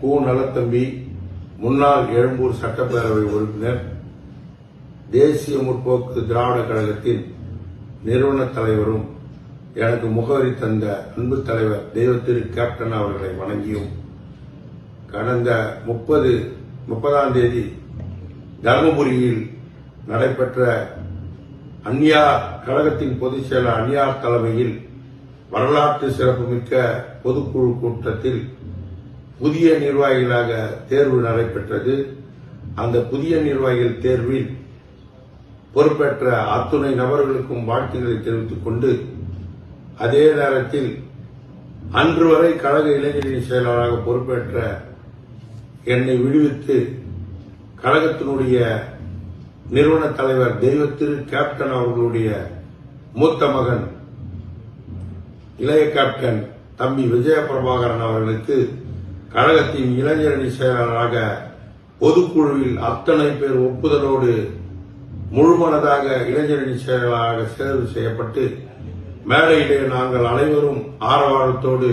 கு நலத்தம்பி முன்னாள் எழும்பூர் சட்டப்பேரவை உறுப்பினர் தேசிய முற்போக்கு திராவிட கழகத்தின் நிறுவன தலைவரும் எனக்கு முகவரி தந்த அன்பு தலைவர் தெய்வத்திரு கேப்டன் அவர்களை வணங்கியும். கடந்த முப்பது முப்பதாம் தேதி தருமபுரியில் நடைபெற்ற அந்நியார் கழகத்தின் பொதுச் செயலர் அந்நியார் தலைமையில் வரலாற்று சிறப்புமிக்க பொதுக்குழு கூட்டத்தில் புதிய நிர்வாகிகளாக தேர்வு நடைபெற்றது. அந்த புதிய நிர்வாகிகள் தேர்வில் பொறுப்பேற்ற அத்துணை நபர்களுக்கும் வாழ்த்துக்களை தெரிவித்துக் கொண்டு அதே நேரத்தில் அன்று வரை கழக இளைஞரணி செயலாளராக பொறுப்பேற்ற என்னை விடுவித்து கழகத்தினுடைய நிறுவன தலைவர் தெய்வத்திரு கேப்டன் அவர்களுடைய மூத்த மகன் இளைய கேப்டன் தம்பி விஜய பிரபாகரன் அவர்களுக்கு கழகத்தின் இளைஞரணி செயலாளராக பொதுக்குழுவில் அத்தனை பேர் ஒப்புதலோடு முழுமனதாக இளைஞரணி செயலாளராக தேர்வு செய்யப்பட்டு மேடையிலே நாங்கள் அனைவரும் ஆரவாரத்தோடு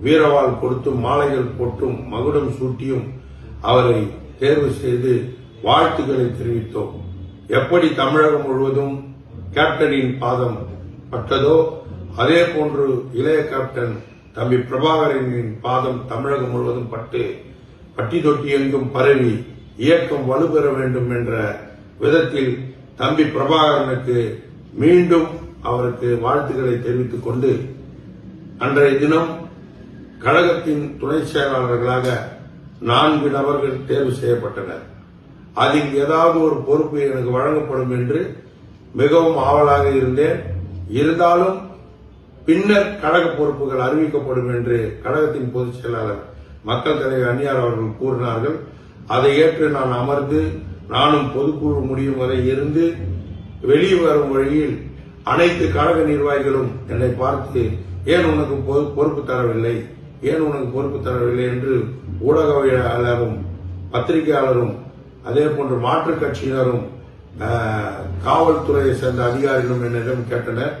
வீரவாள் கொடுத்தும் மாலைகள் போட்டும் மகுடம் சூட்டியும் அவரை தேர்வு செய்து வாழ்த்துக்களை தெரிவித்தோம். எப்படி தமிழகம் முழுவதும் கேப்டனின் பாதம் பட்டதோ அதே போன்று இளைய கேப்டன் தம்பி பிரபாகரனின் பாதம் தமிழகம் முழுவதும் பட்டு பட்டி தொட்டி எங்கும் பரவி இயக்கம் வலுப்பெற வேண்டும் என்ற விதத்தில் தம்பி பிரபாகரனுக்கு மீண்டும் அவருக்கு வாழ்த்துக்களை தெரிவித்துக் கொண்டு அன்றைய தினம் கழகத்தின் துணை செயலாளர்களாக நான்கு நபர்கள் தேர்வு செய்யப்பட்டனர். அதில் ஏதாவது ஒரு பொறுப்பு எனக்கு வழங்கப்படும் என்று மிகவும் ஆவலாக இருந்தேன். இருந்தாலும் பின்னர் கழக பொறுப்புகள் அறிவிக்கப்படும் என்று கழகத்தின் பொதுச் செயலாளர் மக்கள் தலைவர் அந்நியார் அவர்கள் கூறினார்கள். அதை ஏற்று நான் அமர்ந்து நானும் பொதுக்குழு முடியும் வரை இருந்து வெளியே வரும் வழியில் அனைத்து கழக நிர்வாகிகளும் என்னை பார்த்து ஏன் உனக்கு பொறுப்பு தரவில்லை? ஏன் உனக்கு பொறுப்பு தரவில்லை? என்று ஊடகவியலாளரும் பத்திரிகையாளரும் அதே போன்று மாற்றுக் கட்சியினரும் காவல்துறையை சேர்ந்த அதிகாரிகளும் என்னிடம் கேட்டனர்.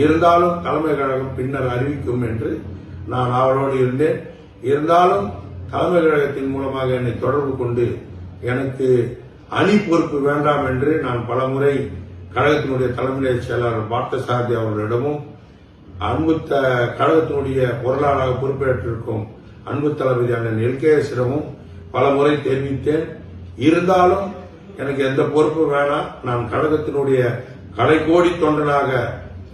இருந்தாலும் தலைமை கழகம் பின்னர் அறிவிக்கும் என்று நான் அவளோடு இருந்தேன். இருந்தாலும் தலைமை கழகத்தின் மூலமாக என்னை தொடர்பு கொண்டு எனக்கு அணி பொறுப்பு வேண்டாம் என்று நான் பலமுறை கழகத்தினுடைய தலைமை செயலாளர் பார்த்தசாரதி அவர்களிடமும் அன்பு கழகத்தினுடைய பொருளாளராக பொறுப்பேற்றிருக்கும் அன்பு தளபதி அண்ணன் எல்கேஎஸிடமும் பல முறை தெரிவித்தேன். இருந்தாலும் எனக்கு எந்த பொறுப்பு வேணாம். நான் கழகத்தினுடைய கலைக்கோடி தொண்டனாக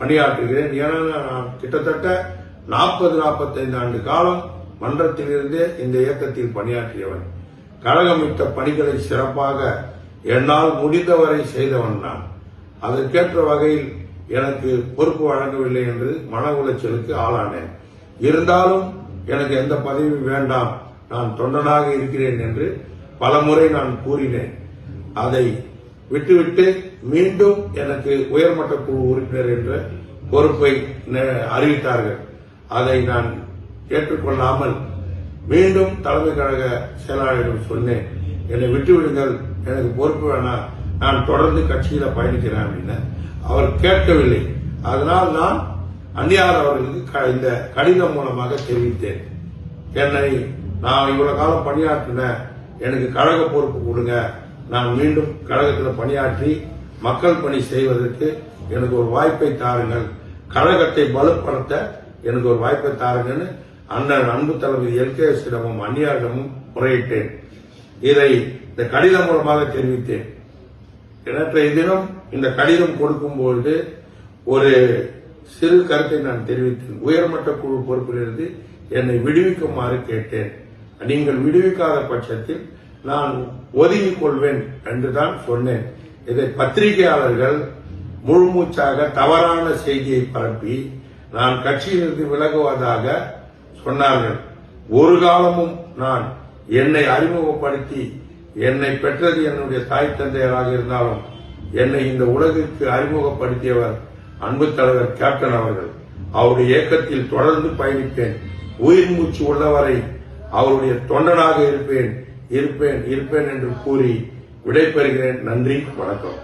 பணியாற்றுகிறேன். ஏன்னா நான் கிட்டத்தட்ட நாற்பது நாற்பத்தைந்து ஆண்டு காலம் மன்றத்திலிருந்தே இந்த இயக்கத்தில் பணியாற்றியவன். கழகமிட்ட பணிகளை சிறப்பாக என்னால் முடிந்தவரை செய்தவன் நான். அதற்கேற்ற வகையில் எனக்கு பொறுப்பு வழங்கவில்லை என்று மன உளைச்சலுக்கு ஆளானேன். இருந்தாலும் எனக்கு எந்த பதவியும் வேண்டாம். நான் தொண்டனாக இருக்கிறேன் என்று பலமுறை நான் கூறினேன். அதை விட்டுவிட்டு மீண்டும் எனக்கு உயர்மட்ட குழு உறுப்பினர் என்ற பொறுப்பை அறிவித்தார்கள். அதை நான் ஏற்றுக்கொள்ளாமல் மீண்டும் தலைமை கழக செயலாளரிடம் சொன்னேன். என்னை விட்டுவிடுங்கள். எனக்கு பொறுப்பு வேணாம் நான் தொடர்ந்து கட்சியில பயணிக்கிறேன் அப்படின்னு. அவர் கேட்கவில்லை. அதனால் நான் அந்நியார் அவர்களுக்கு க- இந்த கடிதம் மூலமாக தெரிவித்தேன். என்னை நான் இவ்வளவு காலம் பணியாற்றினேன் எனக்கு கழக பொறுப்பு கொடுங்க. நான் மீண்டும் கழகத்தில் பணியாற்றி மக்கள் பணி செய்வதற்கு எனக்கு ஒரு வாய்ப்பை தாருங்கள். கழகத்தை வலுப்படுத்த எனக்கு ஒரு வாய்ப்பை தாருங்கன்னு அண்ணன் அன்பு தளபதி எஸ்டமும் அந்நியாரிடமும் முறையிட்டேன். இதை இந்த கடிதம் மூலமாக தெரிவித்தேன். நேற்றைய தினம் இந்த கடிதம் கொடுக்கும்போது ஒரு சிறு கருத்தை நான் தெரிவித்தேன். உயர்மட்ட குழு பொறுப்பிலிருந்து என்னை விடுவிக்குமாறு கேட்டேன். நீங்கள் விடுவிக்காத பட்சத்தில் நான் ஒதுங்கிக் கொள்வேன் என்றுதான் சொன்னேன். இதை பத்திரிகையாளர்கள் முழுமூச்சாக தவறான செய்தியை பரப்பி நான் கட்சியிலிருந்து விலகுவதாக சொன்னார்கள். ஒரு காலமும் நான் என்னை அறிமுகப்படுத்தி என்னை பெற்றது என்னுடைய தாய் தந்தையராக இருந்தாலும் என்னை இந்த உலகிற்கு அறிமுகப்படுத்தியவர் அன்பு தலைவர் கேப்டன் அவர்கள். அவருடைய இயக்கத்தில் தொடர்ந்து பயணிப்பேன். உயிர் மூச்சு உள்ளவரை அவருடைய தொண்டனாக இருப்பேன். இருப்பேன் இருப்பேன் என்று கூறி விடைபெறுகிறேன். நன்றி வணக்கம்.